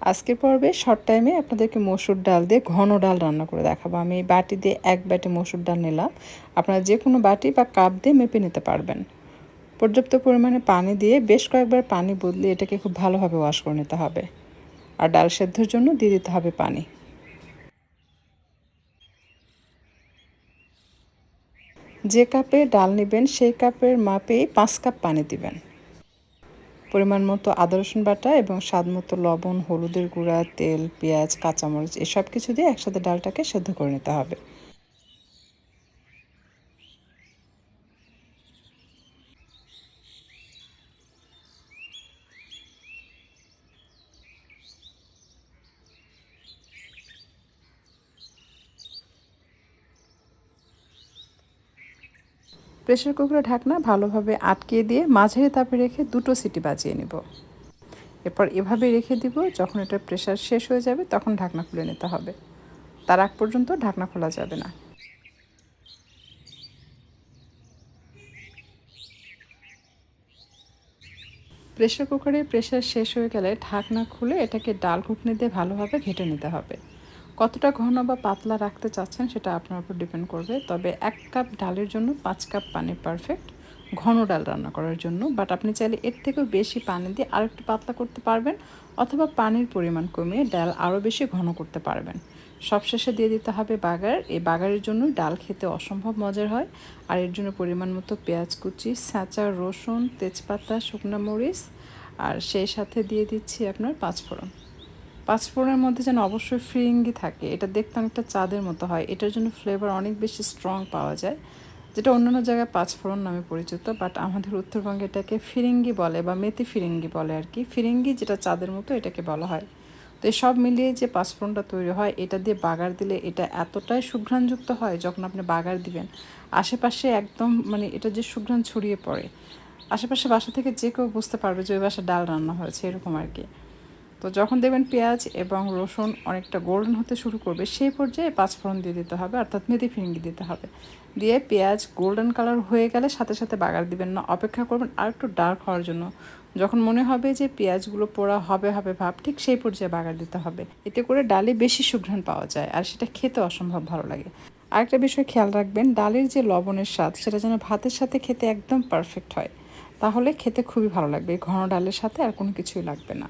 আজকের পর্বে শর্ট টাইমে আপনাদেরকে মসুর ডাল দিয়ে ঘন ডাল রান্না করে দেখাবো। আমি বাটি দিয়ে এক বাটি মসুর ডাল নিলাম। আপনারা যে কোনো বাটি বা কাপ দিয়ে মেপে নিতে পারবেন। পর্যাপ্ত পরিমাণে পানি দিয়ে বেশ কয়েকবার পানি বদলে এটাকে খুব ভালোভাবে ওয়াশ করে নিতে হবে। আর ডাল সেদ্ধর জন্য দিয়ে দিতে হবে পানি। যে কাপে ডাল নেবেন, সেই কাপের মাপেই পাঁচ কাপ পানি দিবেন। পরিমাণ মতো আদা রসুন বাটা এবং স্বাদ মতো লবণ, হলুদের গুঁড়া, তেল, পেঁয়াজ, কাঁচামরিচ, এসব কিছু দিয়ে একসাথে ডালটাকে সেদ্ধ করে নিতে হবে। প্রেশার কুকারের ঢাকনা ভালোভাবে আটকে দিয়ে মাঝারি তাপে রেখে দুটো সিটি বাজিয়ে নিব। এরপর এভাবে রেখে দিব, যখন এটা প্রেশার শেষ হয়ে যাবে তখন ঢাকনা খুলে নিতে হবে। তার আগ পর্যন্ত ঢাকনা খোলা যাবে না। প্রেশার কুকারে প্রেশার শেষ হয়ে গেলে ঢাকনা খুলে এটাকে ডাল ঘুটনি দিয়ে ভালোভাবে ঘেটে নিতে হবে। কতটা ঘন বা পাতলা রাখতে চাচ্ছেন সেটা আপনার উপর ডিপেন্ড করবে। তবে এক কাপ ডালের জন্য পাঁচ কাপ পানি পারফেক্ট। ঘন ডাল রান্না করার জন্য। বাট আপনি চাইলে এর থেকেও বেশি পানি দিয়ে আরও একটু পাতলা করতে পারবেন অথবা পানির পরিমাণ কমিয়ে ডাল আরও বেশি ঘন করতে পারবেন। সবশেষে দিয়ে দিতে হবে বাগার। এই বাগারের জন্য ডাল খেতে অসম্ভব মজার হয়। আর এর জন্য পরিমাণ মতো পেঁয়াজ কুচি, সাঁচা রসুন, তেজপাতা, শুকনো মরিচ। আর সেই সাথে দিয়ে দিচ্ছি আপনার পাঁচফোড়ন। পাঁচফোড়নের মধ্যে যেন অবশ্যই ফিরিঙ্গি থাকে, এটা দেখতে অনেকটা চাঁদের মতো হয়। এটার জন্য ফ্লেভার অনেক বেশি স্ট্রং পাওয়া যায়, যেটা অন্যান্য জায়গায় পাঁচফোড়ন নামে পরিচিত বাট আমাদের উত্তরবঙ্গে এটাকে ফিরিঙ্গি বলে বা মেথি ফিরিঙ্গি বলে আর কি। ফিরিঙ্গি যেটা চাঁদের মতো এটাকে বলা হয়। তো সব মিলিয়ে যে পাঁচফোড়নটা তৈরি হয়, এটা দিয়ে বাগার দিলে এটা এতটাই সুঘ্রাণযুক্ত হয় যখন আপনি বাগার দিবেন। আশেপাশে একদম মানে এটা যে সুঘ্রাণ ছড়িয়ে পড়ে, আশেপাশে বাসা থেকে যে কেউ বুঝতে পারবে যে ওই বাসা ডাল রান্না হয়েছে, এরকম আর কি। তো যখন দেবেন পেঁয়াজ এবং রসুন অনেকটা গোল্ডেন হতে শুরু করবে, সেই পর্যায়ে পাঁচফোড়ন দিয়ে দিতে হবে, অর্থাৎ মেথি ফিরিঙ্গি দিতে হবে। দিয়ে পেঁয়াজ গোল্ডেন কালার হয়ে গেলে সাথে সাথে বাগার দিবেন না, অপেক্ষা করবেন আর একটু ডার্ক হওয়ার জন্য। যখন মনে হবে যে পেঁয়াজগুলো পোড়া হবে হবে ভাব, ঠিক সেই পর্যায়ে বাগার দিতে হবে। এতে করে ডালে বেশি সুঘ্রাণ পাওয়া যায় আর সেটা খেতে অসম্ভব ভালো লাগে। আরেকটা বিষয় খেয়াল রাখবেন, ডালের যে লবণের স্বাদ, সেটা যেন ভাতের সাথে খেতে একদম পারফেক্ট হয়। তাহলে খেতে খুবই ভালো লাগবে, ঘন ডালের সাথে আর কোনো কিছুই লাগবে না।